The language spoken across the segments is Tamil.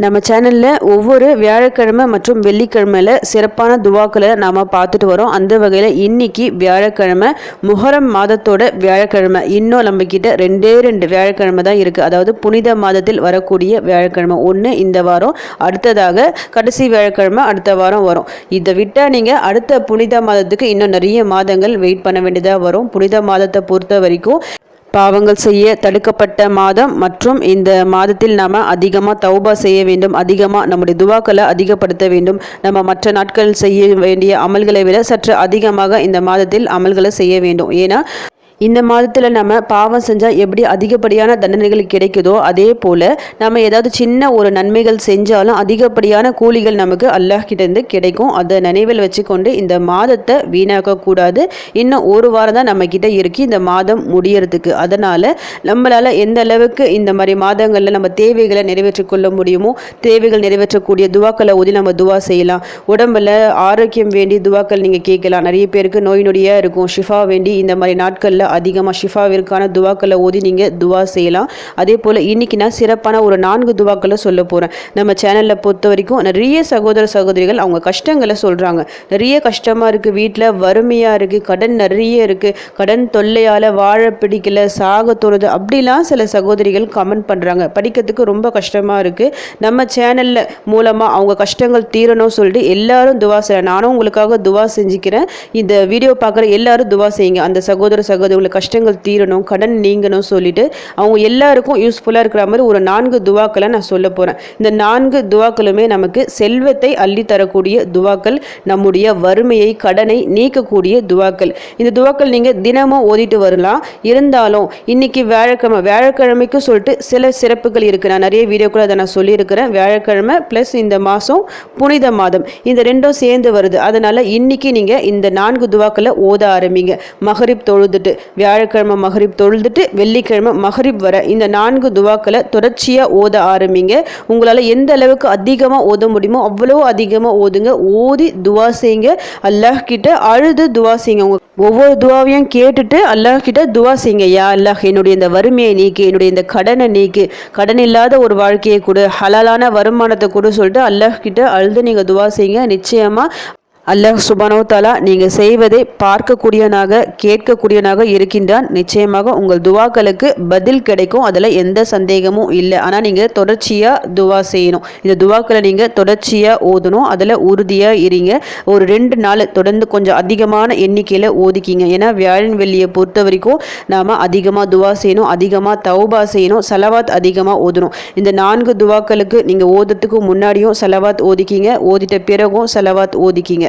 நம்ம சேனலில் ஒவ்வொரு வியாழக்கிழமை மற்றும் வெள்ளிக்கிழமையில் சிறப்பான துவாக்களை நாம் பார்த்துட்டு வரோம். அந்த வகையில் இன்னைக்கு வியாழக்கிழமை முஹரம் மாதத்தோட வியாழக்கிழமை. இன்னும் நம்மக்கிட்ட ரெண்டே ரெண்டு வியாழக்கிழமை தான் இருக்குது அதாவது புனித மாதத்தில் வரக்கூடிய வியாழக்கிழமை. ஒன்று இந்த வாரம் அடுத்ததாக கடைசி வியாழக்கிழமை அடுத்த வாரம் வரும். இதை விட்டால் நீங்கள் அடுத்த புனித மாதத்துக்கு இன்னும் நிறைய மாதங்கள் வெயிட் பண்ண வேண்டியதாக வரும். புனித மாதத்தை பொறுத்த வரைக்கும் பாவங்கள் செய்ய தடுக்கப்பட்ட மாதம் மற்றும் இந்த மாதத்தில் நாம் அதிகமாக தௌபா செய்ய வேண்டும் அதிகமாக நம்முடைய துவாக்களை அதிகப்படுத்த வேண்டும். நம்ம மற்ற நாட்கள் செய்ய வேண்டிய அமல்களை விட சற்று அதிகமாக இந்த மாதத்தில் அமல்களை செய்ய வேண்டும். ஏன்னா இந்த மாதத்தில் நம்ம பாவம் செஞ்சால் எப்படி அதிகப்படியான தண்டனைகள் கிடைக்குதோ அதே போல் நம்ம ஏதாவது சின்ன ஒரு நன்மைகள் செஞ்சாலும் அதிகப்படியான கூலிகள் நமக்கு அல்லாஹ் கிட்டேருந்து கிடைக்கும். அதை நினைவில் வச்சுக்கொண்டு இந்த மாதத்தை வீணாக்கக்கூடாது இன்னும் ஒரு வாரம் தான் நம்மக்கிட்ட இருக்கு இந்த மாதம் முடியறதுக்கு. அதனால் நம்மளால் எந்த அளவுக்கு இந்த மாதிரி மாதங்களில் நம்ம தேவைகளை நிறைவேற்றிக் கொள்ள முடியுமோ தேவைகள் நிறைவேற்றக்கூடிய துவாக்களை ஊதி நம்ம துவா செய்யலாம். உடம்பில் ஆரோக்கியம் வேண்டி துவாக்கள் நீங்கள் கேட்கலாம். நிறைய பேருக்கு நோய் நொடியாக இருக்கும். ஷிஃபா வேண்டி இந்த மாதிரி நாட்களில் அதிகமாக ஷிஃபாவிற்கான துவாக்களை ஓதி நீங்கள் துவா செய்யலாம். அதே போல் இன்றைக்கி நான் சிறப்பான ஒரு நான்கு துவாக்களை சொல்ல போகிறேன் நம்ம சேனலில் பொறுத்த வரைக்கும் நிறைய சகோதர சகோதரிகள் அவங்க கஷ்டங்களை சொல்கிறாங்க நிறைய கஷ்டமாக இருக்குது வீட்டில் வறுமையாக இருக்குது கடன் நிறைய இருக்குது கடன் தொல்லையால் வாழ பிடிக்கல சாக தோணுது அப்படிலாம் சில சகோதரிகள் கமெண்ட் பண்ணுறாங்க படிக்கிறதுக்கு ரொம்ப கஷ்டமாக இருக்குது நம்ம சேனலில் மூலமாக அவங்க கஷ்டங்கள் தீரணும் சொல்லிட்டு எல்லாரும் துவா செய்ய நானும் உங்களுக்காக துவா செஞ்சுக்கிறேன். இந்த வீடியோ பார்க்குற எல்லாரும் துவா செய்யுங்க. அந்த சகோதர சகோதரி உள்ள கஷ்டங்கள் தீரணும் கடன் நீங்கணும் சொல்லிட்டு அவங்க எல்லாருக்கும் யூஸ்ஃபுல்லாக இருக்கிற மாதிரி ஒரு நான்கு துவாக்களை நான் சொல்ல போகிறேன் இந்த நான்கு துவாக்களுமே நமக்கு செல்வத்தை அள்ளி தரக்கூடிய துவாக்கள் நம்முடைய வறுமையை கடனை நீக்கக்கூடிய துவாக்கள். இந்த துவாக்கள் நீங்கள் தினமும் ஓதிட்டு வரலாம். இருந்தாலும் இன்னைக்கு வியாழக்கிழமை வியாழக்கிழமைக்கு சொல்லிட்டு சில சிறப்புகள் இருக்குது நான் நிறைய வீடியோக்குள்ள அதை நான் சொல்லியிருக்கிறேன். வியாழக்கிழமை ப்ளஸ் இந்த மாதம் புனித மாதம். இந்த ரெண்டும் சேர்ந்து வருது. அதனால் இன்னைக்கு நீங்கள் இந்த நான்கு துவாக்களை ஓத ஆரம்பிங்க. மகரிப் தொழுதுட்டு வியாழக்கிழமை மகரிப் தொழுதுட்டு வெள்ளிக்கிழமை மகரிப் வர இந்த நான்கு துவாக்களை தொடர்ச்சியாக ஓத ஆரம்பிங்க. உங்களால் எந்த அளவுக்கு அதிகமாக ஓத முடியுமோ அவ்வளோ அதிகமாக ஓதுங்க. ஓதி துவா செய்யுங்க. அல்லாஹ் கிட்ட அழுது துவா செய்யுங்க. உங்க ஒவ்வொரு துவாவையும் கேட்டுட்டு அல்லாஹ் கிட்ட துவா செய்யுங்க. யா அல்லாஹ் என்னுடைய இந்த வறுமையை நீக்கி என்னுடைய இந்த கடனை நீக்கி. கடன் இல்லாத ஒரு வாழ்க்கையை கொடு. ஹலாலான வருமானத்தை கொடு சொல்லிட்டு அல்லாஹ் கிட்ட அழுது நீங்கள் துவா செய்யுங்க. நிச்சயமாக அல்லாஹ் சுபானோ தாலா நீங்கள் செய்வதை பார்க்கக்கூடியவனாக கேட்கக்கூடியவனாக இருக்கின்றான். நிச்சயமாக உங்கள் துவாக்களுக்கு பதில் கிடைக்கும். அதில் எந்த சந்தேகமும் இல்லை. ஆனால் நீங்கள் தொடர்ச்சியாக துவா செய்யணும். இந்த துவாக்களை நீங்கள் தொடர்ச்சியாக ஓதணும். அதில் உறுதியாக இருங்க. ஒரு ரெண்டு நாள் தொடர்ந்து கொஞ்சம் அதிகமான எண்ணிக்கையில் ஓதிக்கிங்க. ஏன்னா வியாழன் வெள்ளியை பொறுத்த வரைக்கும் நாம் அதிகமாக துவா செய்யணும். அதிகமாக தௌபா செய்யணும். செலவாத் அதிகமாக ஓதணும். இந்த நான்கு துவாக்களுக்கு நீங்கள் ஓதுறதுக்கு முன்னாடியும் செலவாத் ஓதிக்கிங்க. ஓதிட்ட பிறகும் செலவாத் ஓதிக்கிங்க.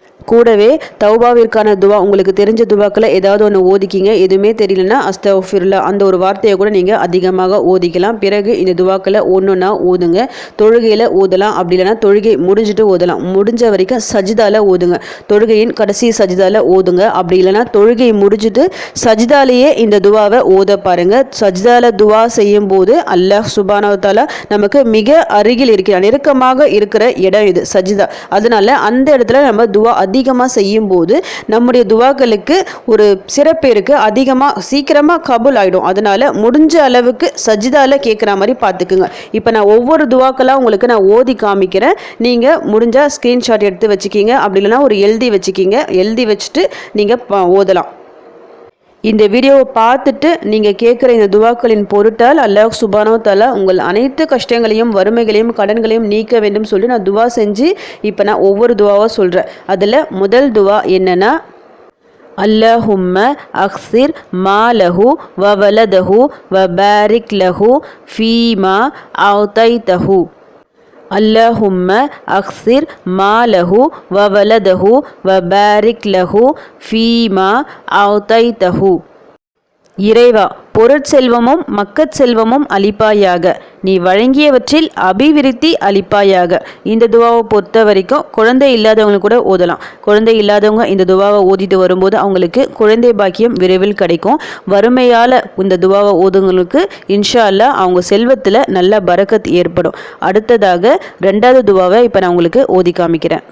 கூடவே தௌபாவிற்கான துவா உங்களுக்கு தெரிஞ்ச துவாக்களை ஏதாவது ஒன்று ஓதிக்கிங்க. எதுவுமே தெரியலனா அஸ்தஃபிர்லா அந்த ஒரு வார்த்தையை கூட நீங்கள் அதிகமாக ஓதிக்கலாம். பிறகு இந்த துவாக்களை ஒன்றுனா ஓதுங்க. தொழுகையில் ஓதலாம். அப்படி இல்லைனா தொழுகை முடிஞ்சுட்டு ஓதலாம். முடிஞ்ச வரைக்கும் சஜிதாவில் ஓதுங்க. தொழுகையின் கடைசி சஜிதாவில் ஓதுங்க. அப்படி இல்லைனா தொழுகை முடிஞ்சுட்டு சஜிதாலேயே இந்த துவாவை ஓத பாருங்கள் சஜிதாவில் துவா செய்யும் போது அல்லாஹ் சுபானவத்தாலா நமக்கு மிக அருகில் இருக்கிற நெருக்கமாக இருக்கிற இடம் இது சஜிதா. அதனால அந்த இடத்துல நம்ம துவா அதிகமாக செய்யும்போது நம்முடைய துவாக்களுக்கு ஒரு சிறப்பு இருக்குது அதிகமாக சீக்கிரமாக கபுல் ஆகிடும் அதனால் முடிஞ்ச அளவுக்கு சஜிதாவில் கேட்குற மாதிரி பார்த்துக்குங்க இப்போ நான் ஒவ்வொரு துவாக்களாக உங்களுக்கு நான் ஓதி காமிக்கிறேன். நீங்கள் முடிஞ்சால் ஸ்க்ரீன்ஷாட் எடுத்து வச்சுக்கிங்க. அப்படி இல்லைனா ஒரு எழுதி வச்சுக்கிங்க. எழுதி வச்சுட்டு நீங்கள் ஓதலாம். இந்த வீடியோவை பார்த்துட்டு நீங்கள் கேட்குற இந்த துவாக்களின் பொருட்டால் அல்லாஹ் சுபானோ தலா உங்கள் அனைத்து கஷ்டங்களையும் வறுமைகளையும் கடன்களையும் நீக்க வேண்டும் சொல்லி நான் துவா செஞ்சு இப்போ நான் ஒவ்வொரு துவாவாக சொல்கிறேன் அதில் முதல் துவா என்னென்னா அல்லஹும்ம அக்சிர் மாலஹு வவலதஹு வபாரிக் லஹு ஃபீமா அவுதைதஹு அல்லஹும்ம அக்சிர் மாலஹு வவலதஹு வபாரிக் லஹு ஃபீமா அவுதைதஹு. இறைவா பொருட்செல்வமும் மக்கட் செல்வமும் அளிப்பாயாக. நீ வழங்கியவற்றில் அபிவிருத்தி அளிப்பாயாக. இந்த துவாவை பொறுத்த வரைக்கும் குழந்தை இல்லாதவங்களுக்கு கூட ஓதலாம். குழந்தை இல்லாதவங்க இந்த துவாவை ஓதிட்டு வரும்போது அவங்களுக்கு குழந்தை பாக்கியம் விரைவில் கிடைக்கும். வறுமையால் இந்த துவாவை ஓதுங்களுக்கு இன்ஷா அல்லா அவங்க செல்வத்தில் நல்ல பரக்கத் ஏற்படும். அடுத்ததாக ரெண்டாவது துவாவை இப்போ நான் உங்களுக்கு ஓதி காமிக்கிறேன்.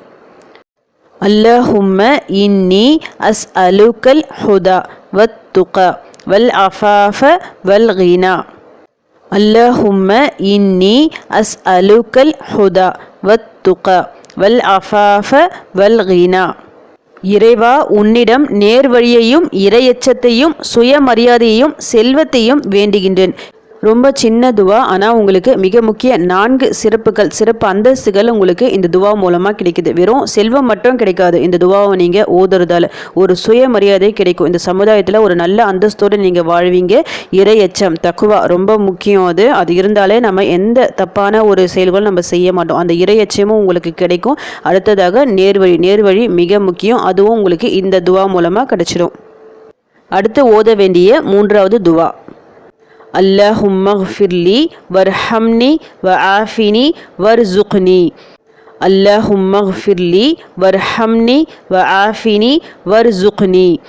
அல்லாஹும்ம இன்னி அஸ் அலுக்கல் ஹுதா வத் துகா வல் அஃபாஃப வல் ஹினா اللهم إني أسألك الهدى والتقى والعفاف والغنى இறைவா உன்னிடம் நேர்வழியையும் இரையச்சத்தையும் சுயமரியாதையையும் செல்வத்தையும் வேண்டுகின்றேன் ரொம்ப சின்ன துவா. ஆனால் உங்களுக்கு மிக முக்கிய நான்கு சிறப்புகள் சிறப்பு அந்தஸ்துகள் உங்களுக்கு இந்த துவா மூலமாக கிடைக்குது. வெறும் செல்வம் மட்டும் கிடைக்காது. இந்த துவாவை நீங்கள் ஓதுறதால ஒரு சுயமரியாதை கிடைக்கும். இந்த சமுதாயத்தில் ஒரு நல்ல அந்தஸ்தோடு நீங்கள் வாழ்வீங்க. இறையச்சம் தக்குவா ரொம்ப முக்கியம் அது. அது இருந்தாலே நம்ம எந்த தப்பான ஒரு செயல்களும் நம்ம செய்ய மாட்டோம். அந்த இறையச்சமும் உங்களுக்கு கிடைக்கும். அடுத்ததாக நேர்வழி. நேர்வழி மிக முக்கியம். அதுவும் உங்களுக்கு இந்த துவா மூலமாக கிடைச்சிடும் அடுத்து ஓத வேண்டிய மூன்றாவது துவா. اللهم اغفر لي وارحمني وعافني وارزقني. اللهم اغفر لي وارحمني وعافني وارزقني.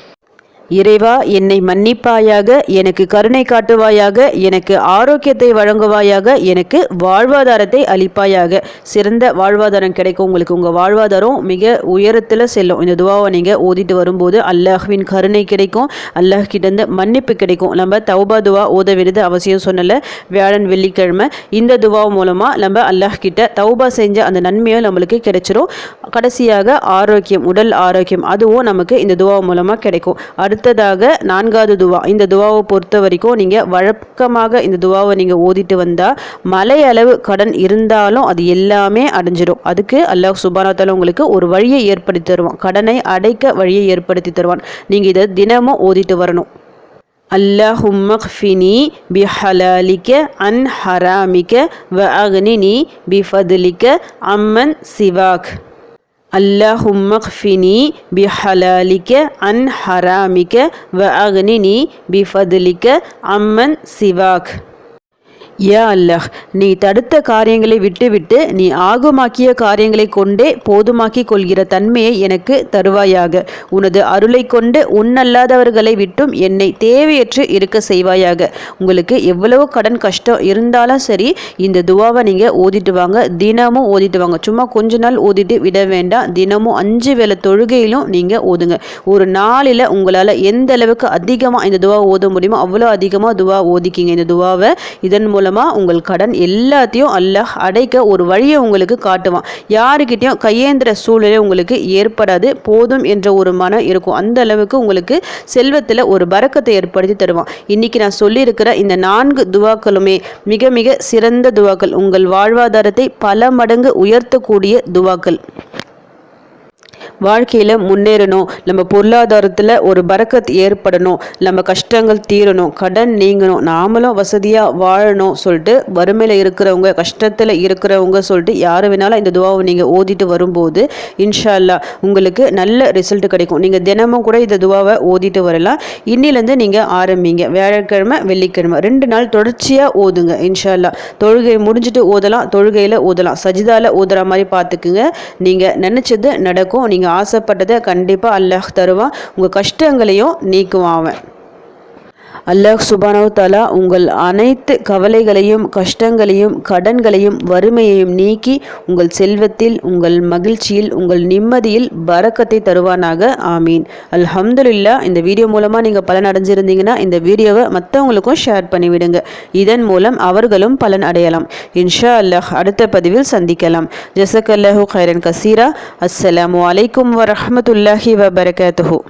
இறைவா என்னை மன்னிப்பாயாக எனக்கு கருணை காட்டுவாயாக எனக்கு ஆரோக்கியத்தை வழங்குவாயாக எனக்கு வாழ்வாதாரத்தை அளிப்பாயாக. சிறந்த வாழ்வாதாரம் கிடைக்கும் உங்களுக்கு. உங்கள் வாழ்வாதாரம் மிக உயரத்தில் செல்லும். இந்த துவாவை நீங்கள் ஓதிட்டு வரும்போது அல்லாஹ்வின் கருணை கிடைக்கும். அல்லாஹ் கிட்டேருந்து மன்னிப்பு கிடைக்கும். நம்ம தௌபா துவா ஓத வேண்டியது அவசியம் சொன்னல. வியாழன் வெள்ளிக்கிழமை இந்த துவா மூலமாக நம்ம அல்லாஹ் கிட்ட தௌபா செஞ்ச அந்த நன்மையும் நம்மளுக்கு கிடைச்சிரும். கடைசியாக ஆரோக்கியம் உடல் ஆரோக்கியம் அதுவும் நமக்கு இந்த துவா மூலமாக கிடைக்கும். அடுத்து அடுத்ததாக நான்காவது துவா இந்த துவாவை பொறுத்த வரைக்கும் நீங்கள் வழக்கமாக இந்த துவாவை நீங்கள் ஓதிட்டு வந்தால் மலை அளவு கடன் இருந்தாலும் அது எல்லாமே அடைஞ்சிடும் அதுக்கு அல்லாஹ் சுபானத்தால உங்களுக்கு ஒரு வழியை ஏற்படுத்தி தருவான் கடனை அடைக்க வழியை ஏற்படுத்தி தருவான் நீங்கள் இதை தினமும் ஓதிட்டு வரணும் اللهم اغفني بحلالك عن حرامك وأغنني بفضلك عمن سواك اللهم اغفني بحلالك عن حرامك وأغنني بفضلك عمن سواك. யா அல்லஹ் நீ தடுத்த காரியங்களை விட்டுவிட்டு நீ ஆகுமாக்கிய காரியங்களை கொண்டே போதுமாக்கிக் கொள்கிற தன்மையை எனக்கு தருவாயாக. உனது அருளை கொண்டு உன்னல்லாதவர்களை விட்டும் என்னை தேவையற்று இருக்க செய்வாயாக. உங்களுக்கு எவ்வளவு கடன் கஷ்டம் இருந்தாலும் சரி இந்த துவாவை நீங்கள் ஓதிட்டு வாங்க தினமும் ஓதிட்டு வாங்க. சும்மா கொஞ்ச நாள் ஓதிட்டு விட வேண்டாம். தினமும் அஞ்சு வேலை தொழுகையிலும் நீங்கள் ஓதுங்க. ஒரு நாளில் உங்களால் எந்த அளவுக்கு அதிகமாக இந்த துவா ஓத முடியுமோ அவ்வளோ அதிகமாக துவா ஓதிக்கிங்க. இந்த துவாவை இதன் மூலம் மூலமாக உங்கள் கடன் எல்லாத்தையும் அல்லாஹ் அடைக்க ஒரு வழியை உங்களுக்கு காட்டுவான். யாருக்கிட்டையும் கையேந்திர சூழ்நிலை உங்களுக்கு ஏற்படாது. போதும் என்ற ஒரு மனம் இருக்கும். அந்த அளவுக்கு உங்களுக்கு செல்வத்தில் ஒரு பறக்கத்தை ஏற்படுத்தி தருவான். இன்னைக்கு நான் சொல்லியிருக்கிற இந்த நான்கு துவாக்களுமே மிக மிக சிறந்த துவாக்கள். உங்கள் வாழ்வாதாரத்தை பல மடங்கு உயர்த்தக்கூடிய துவாக்கள். வாழ்க்கையில் முன்னேறணும். நம்ம பொருளாதாரத்தில் ஒரு பறக்கத் ஏற்படணும். நம்ம கஷ்டங்கள் தீரணும். கடன் நீங்கணும். நாமளும் வசதியாக வாழணும் சொல்லிட்டு வறுமையில் இருக்கிறவங்க கஷ்டத்தில் இருக்கிறவங்க சொல்லிட்டு யார் வேணாலும் இந்த துவாவை நீங்கள் ஓதிட்டு வரும்போது இன்ஷால்லா உங்களுக்கு நல்ல ரிசல்ட் கிடைக்கும். நீங்கள் தினமும் கூட இந்த துவாவை ஓதிட்டு வரலாம். இன்னிலேருந்து நீங்கள் ஆரம்பிங்க. வியாழக்கிழமை வெள்ளிக்கிழமை ரெண்டு நாள் தொடர்ச்சியாக ஓதுங்க இன்ஷால்லா தொழுகை முடிஞ்சுட்டு ஓதலாம். தொழுகையில் ஓதலாம். சஜிதாவில் ஓதுற மாதிரி பார்த்துக்குங்க. நீங்கள் நினச்சது நடக்கும். நீங்கள் ஆசைப்பட்டதை கண்டிப்பாக அல்லாஹ் தருவான். உங்கள் கஷ்டங்களையும் நீக்குவான் அவன். அல்லாஹ் சுபானவ் தலா உங்கள் அனைத்து கவலைகளையும் கஷ்டங்களையும் கடன்களையும் வறுமையையும் நீக்கி உங்கள் செல்வத்தில் உங்கள் மகிழ்ச்சியில் உங்கள் நிம்மதியில் பறக்கத்தை தருவானாக. ஆமீன். அல்ஹம்துலில்லா இந்த வீடியோ மூலமாக நீங்கள் பலன் அடைஞ்சிருந்தீங்கன்னா இந்த வீடியோவை மற்றவங்களுக்கும் ஷேர் பண்ணிவிடுங்க. இதன் மூலம் அவர்களும் பலன் அடையலாம். இன்ஷா அல்லாஹ் அடுத்த பதிவில் சந்திக்கலாம். ஜசக் அல்லாஹூ ஹைரன் கசீரா. அஸ்ஸலாமு அலைக்கும் வரமத்துல்லாஹி வபரகாத்துஹூ.